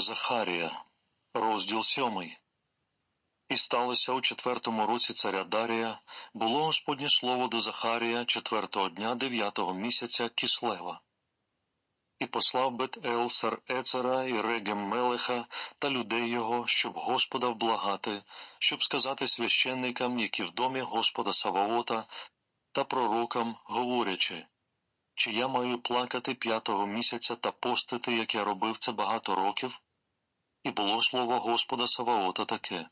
Захарія, розділ сьомий. І сталося у четвертому році царя Дарія, було Господнє слово до Захарія четвертого дня дев'ятого місяця Кислева. І послав Бет-Ел цар Ецера і Регем Мелеха та людей його, щоб Господа вблагати, щоб сказати священникам, які в домі Господа Саваота, та пророкам, говорячи, чи я маю плакати п'ятого місяця та постити, як я робив це багато років? І було слово Господа Саваота таке.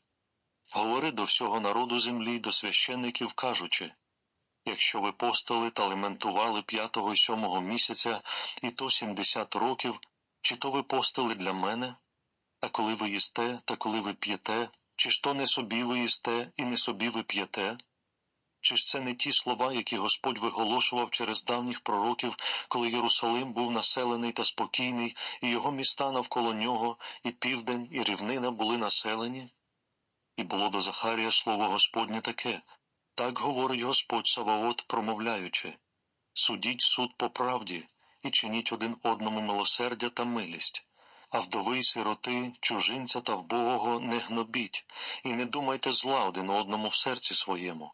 Говори до всього народу землі, й до священників, кажучи, якщо ви постили та лементували п'ятого й сьомого місяця, і то сімдесят років, чи то ви постили для мене? А коли ви їсте, та коли ви п'єте, чи ж то не собі ви їсте, і не собі ви п'єте? Чи ж це не ті слова, які Господь виголошував через давніх пророків, коли Єрусалим був населений та спокійний, і його міста навколо нього, і південь, і рівнина були населені? І було до Захарія слово Господнє таке так говорить Господь Саваот, промовляючи Судіть суд по правді і чиніть один одному милосердя та милість, а вдови й сироти, чужинця та вбогого не гнобіть, і не думайте зла один одному в серці своєму.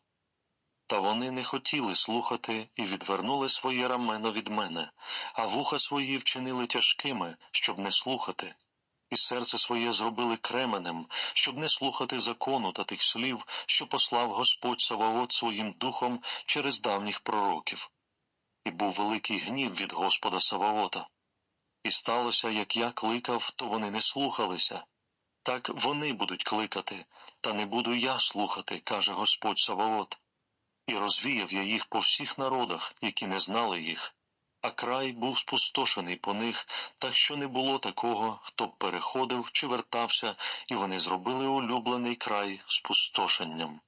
Та вони не хотіли слухати і відвернули своє рамено від мене, а вуха свої вчинили тяжкими, щоб не слухати, і серце своє зробили кременем, щоб не слухати закону та тих слів, що послав Господь Саваот своїм духом через давніх пророків. І був великий гнів від Господа Саваота. І сталося, як я кликав, то вони не слухалися. Так вони будуть кликати, та не буду я слухати, каже Господь Саваот. І розвіяв я їх по всіх народах, які не знали їх, а край був спустошений по них, так що не було такого, хто б переходив чи вертався, і вони зробили улюблений край спустошенням.